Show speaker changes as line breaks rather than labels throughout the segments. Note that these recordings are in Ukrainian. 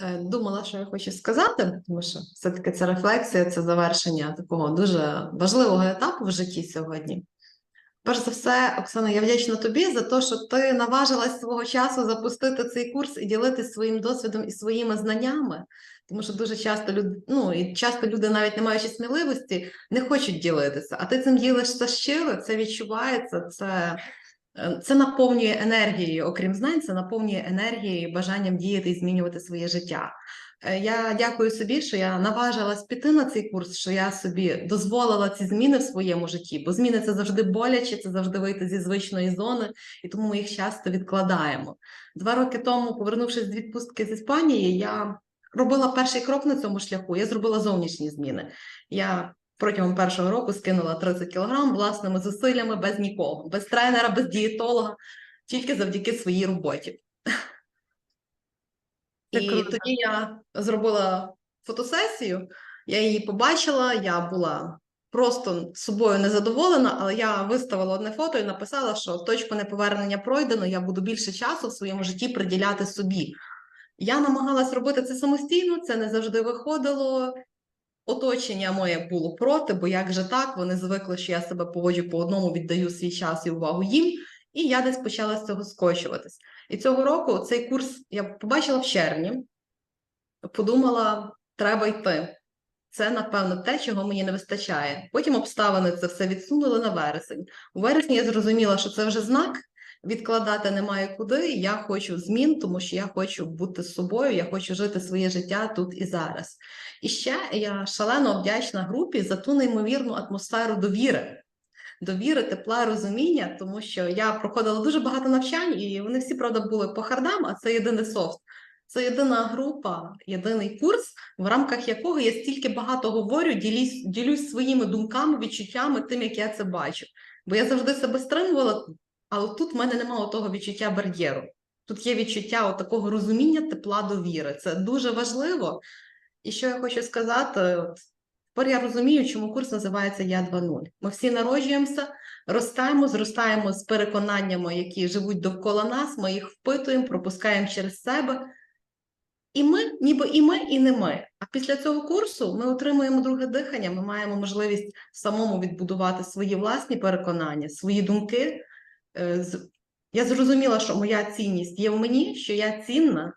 Е, Думала, що я хочу сказати, тому що все-таки це рефлексія, це завершення такого дуже важливого етапу в житті сьогодні. Перш за все, Оксана, я вдячна тобі за те, що ти наважилась свого часу запустити цей курс і ділитися своїм досвідом і своїми знаннями. Тому що дуже часто люди, ну і часто люди, навіть не маючи сміливості, не хочуть ділитися. А ти цим ділишся щиро, це відчувається, це, це наповнює енергією, окрім знань, це наповнює енергією, бажанням діяти і змінювати своє життя. Е, Я дякую собі, що я наважилась піти на цей курс, що я собі дозволила ці зміни в своєму житті, бо зміни це завжди боляче, це завжди вийти зі звичної зони, і тому ми їх часто відкладаємо. Два роки тому, повернувшись з відпустки з Іспанії, я робила перший крок на цьому шляху. Я зробила зовнішні зміни. Я протягом першого року скинула 30 кілограм власними зусиллями без нікого, без тренера, без дієтолога, тільки завдяки своїй роботі.
Це
І
круто.
тоді я зробила фотосесію, я її побачила, я була просто собою незадоволена, але я виставила одне фото і написала, що точку неповернення пройдено, я буду більше часу в своєму житті приділяти собі. Я намагалась робити це самостійно, це не завжди виходило. Оточення моє було проти, бо як же так, вони звикли, що я себе поводжу по одному, віддаю свій час і увагу їм, і я десь почала з цього скочуватись. І цього року цей курс я побачила в червні, подумала, треба йти. Це, напевно, те, чого мені не вистачає. Потім обставини це все відсунули на вересень. У вересні я зрозуміла, що це вже знак, відкладати немає куди. Я хочу змін, тому що я хочу бути з собою, я хочу жити своє життя тут і зараз. І ще я шалено вдячна групі за ту неймовірну атмосферу довіри. Довіри, тепла, розуміння, тому що я проходила дуже багато навчань, і вони всі, правда, були по хардам, а це єдиний софт. Це єдина група, єдиний курс, в рамках якого я стільки багато говорю, ділюсь, ділюсь своїми думками, відчуттями, тим, як я це бачу. Бо я завжди себе стримувала, але тут в мене немає того відчуття бар'єру. Тут є відчуття такого розуміння, тепла, довіри. Це дуже важливо. І що я хочу сказати, тепер я розумію, чому курс називається Я 2.0. Ми всі народжуємося, ростаємо, зростаємо з переконаннями, які живуть довкола нас, ми їх впитуємо, пропускаємо через себе. І ми, ніби і ми, і не ми. А після цього курсу ми отримуємо друге дихання. Ми маємо можливість самому відбудувати свої власні переконання, свої думки. Е, Я зрозуміла, що моя цінність є в мені, що я цінна,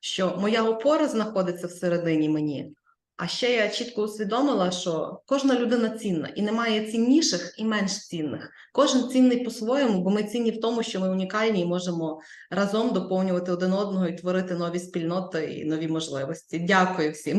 що моя опора знаходиться всередині мені. А ще я чітко усвідомила, що кожна людина цінна, і немає цінніших і менш цінних. Кожен цінний по-своєму, бо ми цінні в тому, що ми унікальні і можемо разом доповнювати один одного і творити нові спільноти і нові можливості. Дякую всім.